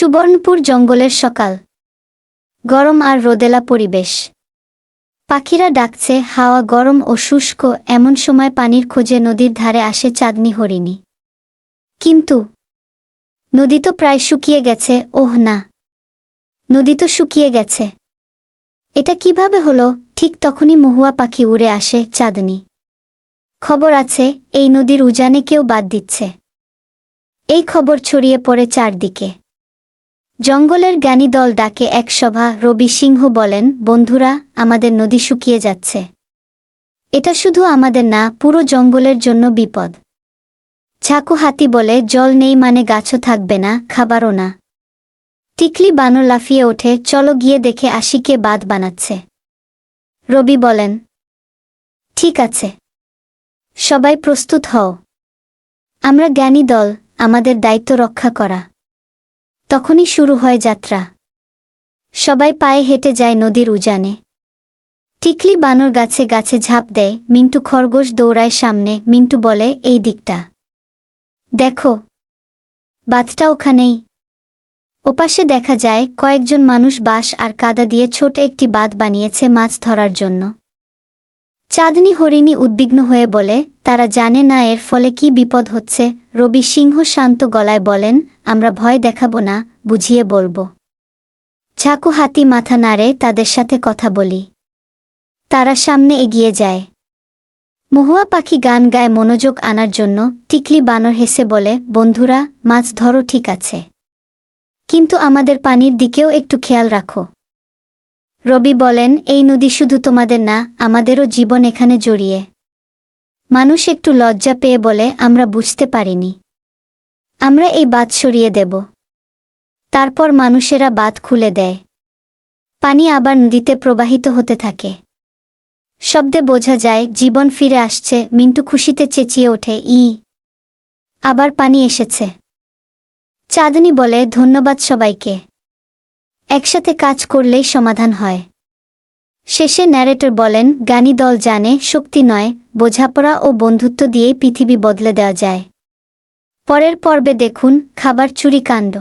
সুবর্ণপুর জঙ্গলের সকাল। গরম আর রোদেলা পরিবেশ। পাখিরা ডাকছে, হাওয়া গরম ও শুষ্ক, এমন সময় পানির খোঁজে নদীর ধারে আসে চাঁদনি হরিণী। কিন্তু নদী তো প্রায় শুকিয়ে গেছে, ওহ না। নদী তো শুকিয়ে গেছে। এটা কীভাবে হলো? ঠিক তখনই মহুয়া পাখি উড়ে আসে চাঁদনি। খবর আছে, এই নদীর উজানে কেউ বাদ দিচ্ছে। এই খবর ছড়িয়ে পড়ে চারদিকে। জঙ্গলের জ্ঞানী দল ডাকে এক সভা, রবি সিংহ বলেন, বন্ধুরা, আমাদের নদী শুকিয়ে যাচ্ছে। এটা শুধু আমাদের না, পুরো জঙ্গলের জন্য বিপদ। ছাকু হাতি বলে, জল নেই মানে গাছও থাকবে না, খাবারও না। টিকলি বানর লাফিয়ে ওঠে, চলো গিয়ে দেখে আসি কে বাঁধ বানাচ্ছে। রবি বলেন, ঠিক আছে। সবাই প্রস্তুত হও। আমরা জ্ঞানী দল, আমাদের দায়িত্ব রক্ষা করা। তখনই শুরু হয় যাত্রা। সবাই পায়ে হেঁটে যায় নদীর উজানে। টিকলি বানর গাছে গাছে ঝাঁপ দেয়, মিন্টু খরগোশ দৌড়ায় সামনে, মিন্টু বলে, এই দিকটা। দেখো। বাঁধটা ওখানেই। ওপাশে দেখা যায়, কয়েকজন মানুষ বাঁশ আর কাদা দিয়ে ছোট একটি বাঁধ বানিয়েছে মাছ ধরার জন্য। চাঁদনি হরিণী উদ্বিগ্ন হয়ে বলে, তারা জানে না এর ফলে কি বিপদ হচ্ছে। রবি সিংহ শান্ত গলায় বলেন, আমরা ভয় দেখাবো না, বুঝিয়ে বলব। ঝাকু হাতি মাথা নাড়ে তাদের সাথে কথা বলি। তারা সামনে এগিয়ে যায়। মহুয়া পাখি গান গায় মনোযোগ আনার জন্য টিকলি বানর হেসে বলে, বন্ধুরা, মাছ ধরো ঠিক আছে। কিন্তু আমাদের পানির দিকেও একটু খেয়াল রাখো। রবি বলেন, এই নদী শুধু তোমাদের না, আমাদেরও জীবন এখানে জড়িয়ে। মানুষ একটু লজ্জা পেয়ে বলে, আমরা বুঝতে পারিনি। আমরা এই বাঁধ সরিয়ে দেব। তারপর মানুষেরা বাঁধ খুলে দেয়। পানি আবার নদীতে প্রবাহিত হতে থাকে। শব্দে বোঝা যায়, জীবন ফিরে আসছে, মিন্টু খুশিতে চেঁচিয়ে ওঠে, ই, আবার পানি এসেছে। চাঁদনি বলে, ধন্যবাদ সবাইকে। একসাথে কাজ করলেই সমাধান হয়। শেষে ন্যারেটর বলেন, জ্ঞানী দল জানে, শক্তি নয়, বোঝাপড়া ও বন্ধুত্ব দিয়েই পৃথিবী বদলে দেওয়া যায়। পরের পর্বে দেখুন, খাবার চুরি কাণ্ড।